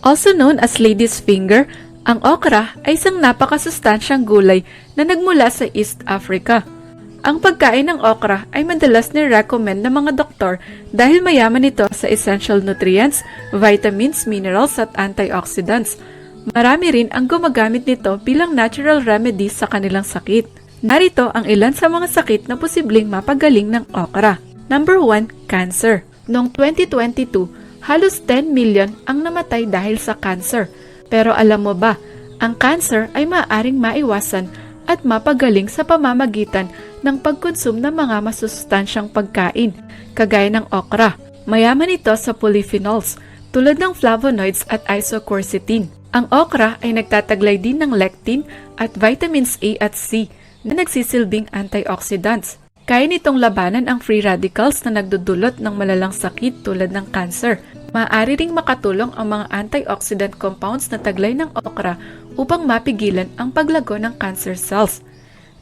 Also known as lady's finger, ang okra ay isang napakasustansyang gulay na nagmula sa East Africa. Ang pagkain ng okra ay madalas ni-recommend ng mga doktor dahil mayaman ito sa essential nutrients, vitamins, minerals at antioxidants. Marami rin ang gumagamit nito bilang natural remedy sa kanilang sakit. Narito ang ilan sa mga sakit na posibleng mapagaling ng okra. Number 1, cancer. Noong 2022, halos 10 million ang namatay dahil sa cancer. Pero alam mo ba, ang cancer ay maaaring maiwasan at mapagaling sa pamamagitan ng pagkonsum ng mga masustansyang pagkain, kagaya ng okra. Mayaman ito sa polyphenols, tulad ng flavonoids at isoquercetin. Ang okra ay nagtataglay din ng lectin at vitamins A at C na nagsisilbing antioxidants. Kaya nitong labanan ang free radicals na nagdudulot ng malalang sakit tulad ng cancer. Maaari ring makatulong ang mga antioxidant compounds na taglay ng okra upang mapigilan ang paglago ng cancer cells.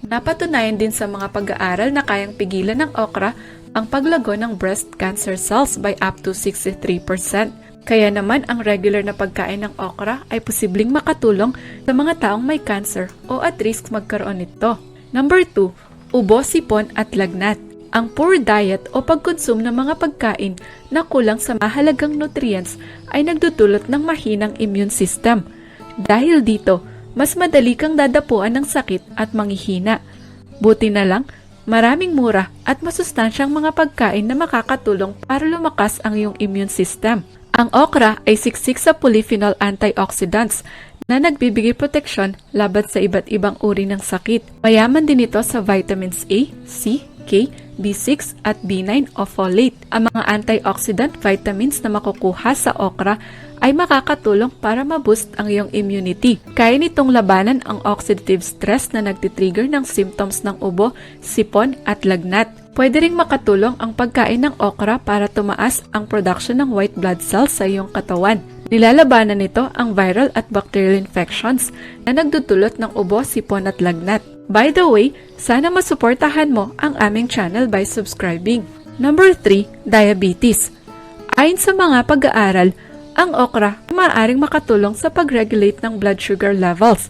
Napatunayan din sa mga pag-aaral na kayang pigilan ng okra ang paglago ng breast cancer cells by up to 63%. Kaya naman ang regular na pagkain ng okra ay posibleng makatulong sa mga taong may cancer o at risk magkaroon nito. Number 2, ubo, sipon at lagnat. Ang poor diet o pagkonsum ng mga pagkain na kulang sa mahalagang nutrients ay nagdudulot ng mahinang immune system. Dahil dito, mas madali kang dadapuan ng sakit at manghihina. Buti na lang, maraming mura at masustansyang mga pagkain na makakatulong para lumakas ang iyong immune system. Ang okra ay siksik sa polyphenol antioxidants na nagbibigay proteksyon laban sa iba't ibang uri ng sakit. Mayaman din ito sa vitamins A, C, K, B6 at B9 o folate. Ang mga antioxidant vitamins na makukuha sa okra ay makakatulong para ma-boost ang iyong immunity. Kaya nitong labanan ang oxidative stress na nagtitrigger ng symptoms ng ubo, sipon at lagnat. Pwede ring makatulong ang pagkain ng okra para tumaas ang production ng white blood cells sa iyong katawan. Nilalabanan nito ang viral at bacterial infections na nagdudulot ng ubo, sipon at lagnat. By the way, sana masuportahan mo ang aming channel by subscribing. Number 3, diabetes. Ayon sa mga pag-aaral, ang okra maaaring makatulong sa pag-regulate ng blood sugar levels.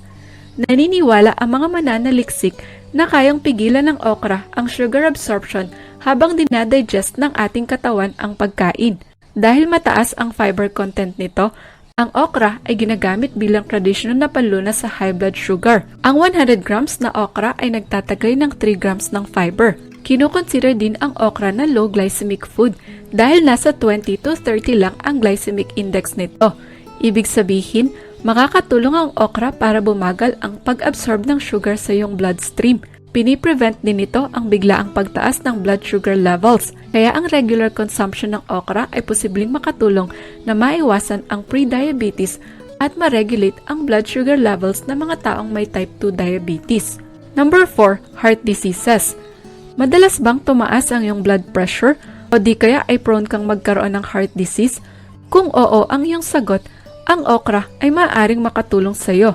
Naniniwala ang mga mananaliksik na kayang pigilan ng okra ang sugar absorption habang dinadigest ng ating katawan ang pagkain. Dahil mataas ang fiber content nito, ang okra ay ginagamit bilang tradisyonal na panlunas sa high blood sugar. Ang 100 grams na okra ay nagtatagay ng 3 grams ng fiber. Kinukonsider din ang okra na low glycemic food dahil nasa 20 to 30 lang ang glycemic index nito. Ibig sabihin, makakatulong ang okra para bumagal ang pag-absorb ng sugar sa iyong bloodstream. Piniprevent din nito ang biglaang pagtaas ng blood sugar levels, kaya ang regular consumption ng okra ay posibleng makatulong na maiwasan ang pre-diabetes at ma-regulate ang blood sugar levels ng mga taong may type 2 diabetes. Number 4, heart diseases. Madalas bang tumaas ang iyong blood pressure o di kaya ay prone kang magkaroon ng heart disease? Kung oo ang iyong sagot, ang okra ay maaaring makatulong sa iyo.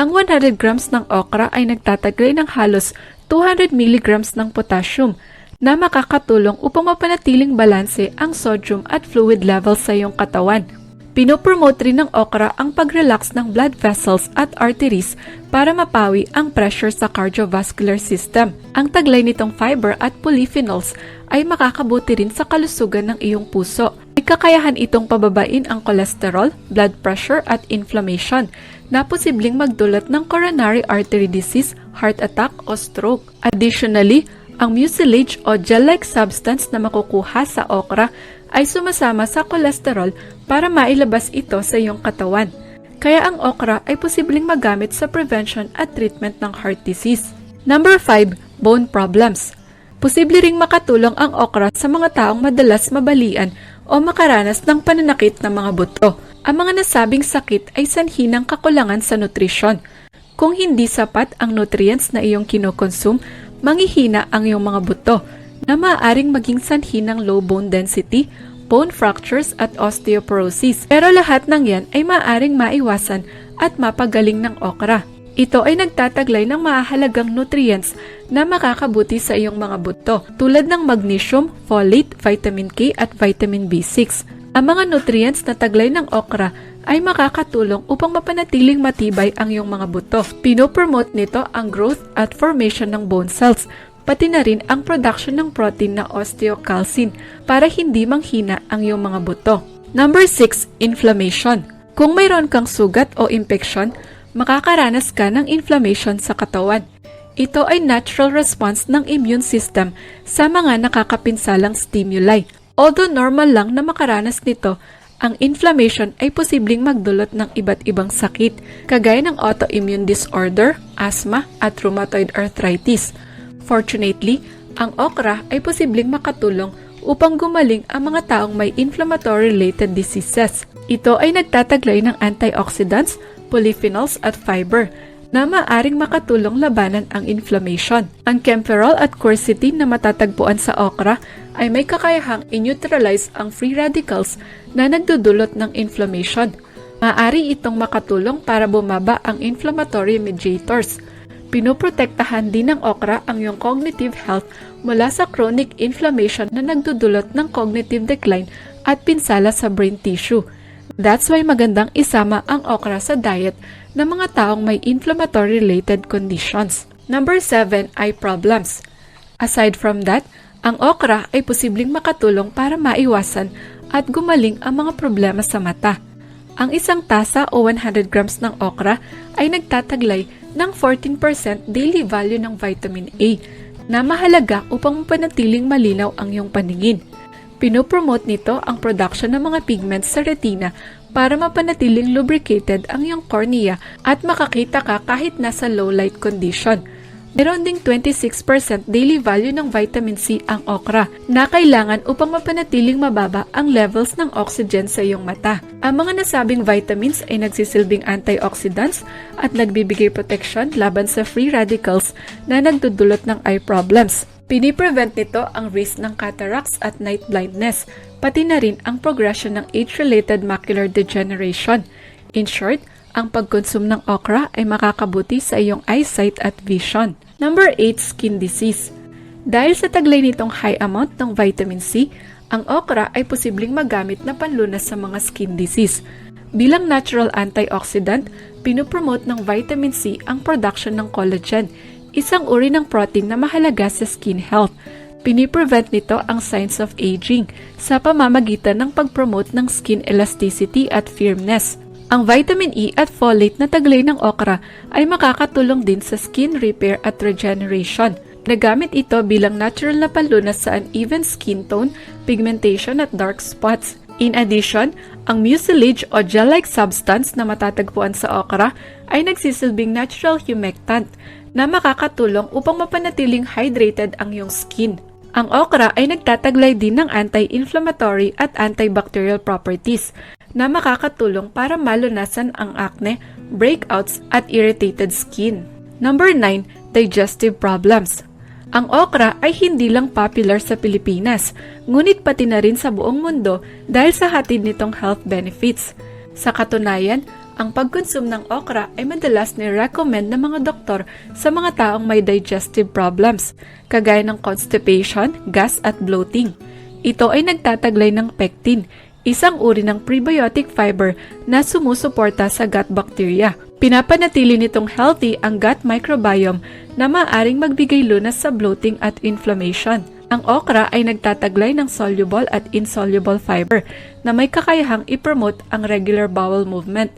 Ang 100 grams ng okra ay nagtataglay ng halos 200 mg ng potassium na makakatulong upang mapanatiling balanse ang sodium at fluid levels sa iyong katawan. Pinopromote rin ng okra ang pag-relax ng blood vessels at arteries para mapawi ang pressure sa cardiovascular system. Ang taglay nitong fiber at polyphenols ay makakabuti rin sa kalusugan ng iyong puso. May kakayahan itong pababain ang cholesterol, blood pressure at inflammation na posibleng magdulot ng coronary artery disease, heart attack o stroke. Additionally, ang mucilage o gel-like substance na makukuha sa okra ay sumasama sa kolesterol para mailabas ito sa iyong katawan. Kaya ang okra ay posibleng magamit sa prevention at treatment ng heart disease. Number 5, bone problems. Posible ring makatulong ang okra sa mga taong madalas mabalian o makaranas ng pananakit ng mga buto. Ang mga nasabing sakit ay sanhi ng kakulangan sa nutrisyon. Kung hindi sapat ang nutrients na iyong kinokonsume, manghihina ang iyong mga buto na maaaring maging sanhi ng low bone density, bone fractures at osteoporosis. Pero lahat ng yan ay maaaring maiwasan at mapagaling ng okra. Ito ay nagtataglay ng mahalagang nutrients na makakabuti sa iyong mga buto tulad ng magnesium, folate, vitamin K at vitamin B6. Ang mga nutrients na taglay ng okra ay makakatulong upang mapanatiling matibay ang iyong mga buto. Pinopromote nito ang growth at formation ng bone cells, pati na rin ang production ng protein na osteocalcin para hindi manghina ang iyong mga buto. Number 6, inflammation. Kung mayroon kang sugat o infection, makakaranas ka ng inflammation sa katawan. Ito ay natural response ng immune system sa mga nakakapinsalang stimuli. Although normal lang na makaranas nito, ang inflammation ay posibleng magdulot ng iba't ibang sakit, kagaya ng autoimmune disorder, asthma, at rheumatoid arthritis. Fortunately, ang okra ay posibleng makatulong upang gumaling ang mga taong may inflammatory-related diseases. Ito ay nagtataglay ng antioxidants, polyphenols at fiber na maaring makatulong labanan ang inflammation. Ang camphorol at quercetin na matatagpuan sa okra ay may kakayahang i-neutralize ang free radicals na nagdudulot ng inflammation. Maaari itong makatulong para bumaba ang inflammatory mediators. Pinoprotektahan din ng okra ang iyong cognitive health mula sa chronic inflammation na nagdudulot ng cognitive decline at pinsala sa brain tissue. That's why magandang isama ang okra sa diet ng mga taong may inflammatory-related conditions. Number 7 eye problems. Aside from that, ang okra ay posibleng makatulong para maiwasan at gumaling ang mga problema sa mata. Ang isang tasa o 100 grams ng okra ay nagtataglay ng 14% daily value ng vitamin A na mahalaga upang mapanatiling malinaw ang iyong paningin. Pinopromote nito ang production ng mga pigments sa retina para mapanatiling lubricated ang iyong cornea at makakita ka kahit nasa low light condition. Meron ding 26% daily value ng vitamin C ang okra na kailangan upang mapanatiling mababa ang levels ng oxygen sa iyong mata. Ang mga nasabing vitamins ay nagsisilbing antioxidants at nagbibigay protection laban sa free radicals na nagdudulot ng eye problems. Piniprevent nito ang risk ng cataracts at night blindness, pati na rin ang progression ng age-related macular degeneration. In short, ang pagkonsum ng okra ay makakabuti sa iyong eyesight at vision. Number 8, skin disease. Dahil sa taglay nitong high amount ng vitamin C, ang okra ay posibleng magamit na panlunas sa mga skin disease. Bilang natural antioxidant, pinupromote ng vitamin C ang production ng collagen, isang uri ng protein na mahalaga sa skin health. Piniprevent nito ang signs of aging sa pamamagitan ng pagpromote ng skin elasticity at firmness. Ang vitamin E at folate na taglay ng okra ay makakatulong din sa skin repair at regeneration. Nagamit ito bilang natural na panlunas sa uneven skin tone, pigmentation at dark spots. In addition, ang mucilage o gel-like substance na matatagpuan sa okra ay nagsisilbing natural humectant na makakatulong upang mapanatiling hydrated ang iyong skin. Ang okra ay nagtataglay din ng anti-inflammatory at antibacterial properties na makakatulong para malunasan ang acne, breakouts at irritated skin. Number 9, digestive problems. Ang okra ay hindi lang popular sa Pilipinas, ngunit pati na rin sa buong mundo dahil sa hatid nitong health benefits. Sa katunayan, ang pagkonsum ng okra ay madalas ni-recommend ng mga doktor sa mga taong may digestive problems, kagaya ng constipation, gas at bloating. Ito ay nagtataglay ng pectin, isang uri ng prebiotic fiber na sumusuporta sa gut bacteria. Pinapanatili nitong healthy ang gut microbiome na maaring magbigay lunas sa bloating at inflammation. Ang okra ay nagtataglay ng soluble at insoluble fiber na may kakayahang ipromote ang regular bowel movement.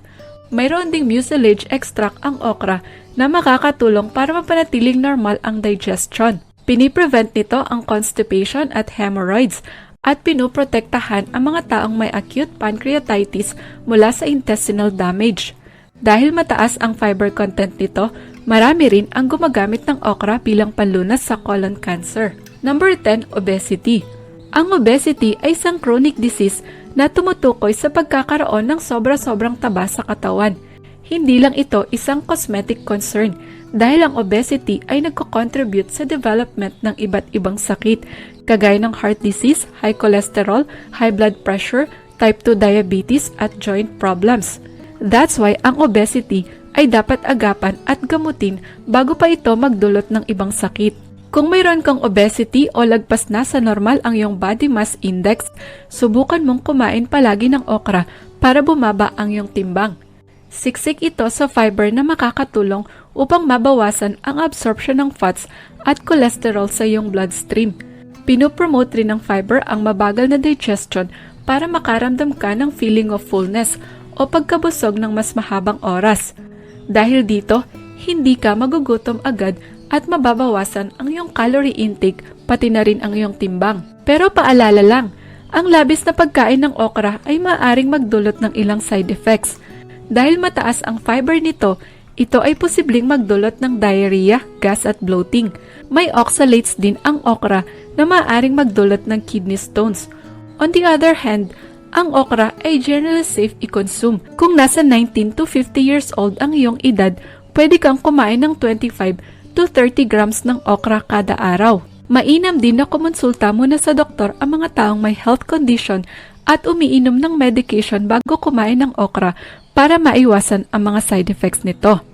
Mayroon ding mucilage extract ang okra na makakatulong para mapanatiling normal ang digestion. Piniprevent nito ang constipation at hemorrhoids at pinoprotektahan ang mga taong may acute pancreatitis mula sa intestinal damage. Dahil mataas ang fiber content nito, marami rin ang gumagamit ng okra bilang panlunas sa colon cancer. Number 10, obesity. Ang obesity ay isang chronic disease na tumutukoy sa pagkakaroon ng sobra-sobrang taba sa katawan. Hindi lang ito isang cosmetic concern dahil ang obesity ay nagko-contribute sa development ng iba't ibang sakit kagaya ng heart disease, high cholesterol, high blood pressure, type 2 diabetes at joint problems. That's why ang obesity ay dapat agapan at gamutin bago pa ito magdulot ng ibang sakit. Kung mayroon kang obesity o lagpas na sa normal ang iyong body mass index, subukan mong kumain palagi ng okra para bumaba ang iyong timbang. Siksik ito sa fiber na makakatulong upang mabawasan ang absorption ng fats at cholesterol sa iyong bloodstream. Pinopromote rin ng fiber ang mabagal na digestion para makaramdam ka ng feeling of fullness o pagkabusog ng mas mahabang oras. Dahil dito, hindi ka magugutom agad at mababawasan ang iyong calorie intake pati na rin ang iyong timbang. Pero paalala lang, ang labis na pagkain ng okra ay maaring magdulot ng ilang side effects. Dahil mataas ang fiber nito, ito ay posibleng magdulot ng diarrhea, gas at bloating. May oxalates din ang okra na maaaring magdulot ng kidney stones. On the other hand, ang okra ay generally safe i-consume. Kung nasa 19 to 50 years old ang iyong edad, pwede kang kumain ng 25 to 30 grams ng okra kada araw. Mainam din na kumonsulta muna sa doktor ang mga taong may health condition at umiinom ng medication bago kumain ng okra para maiwasan ang mga side effects nito.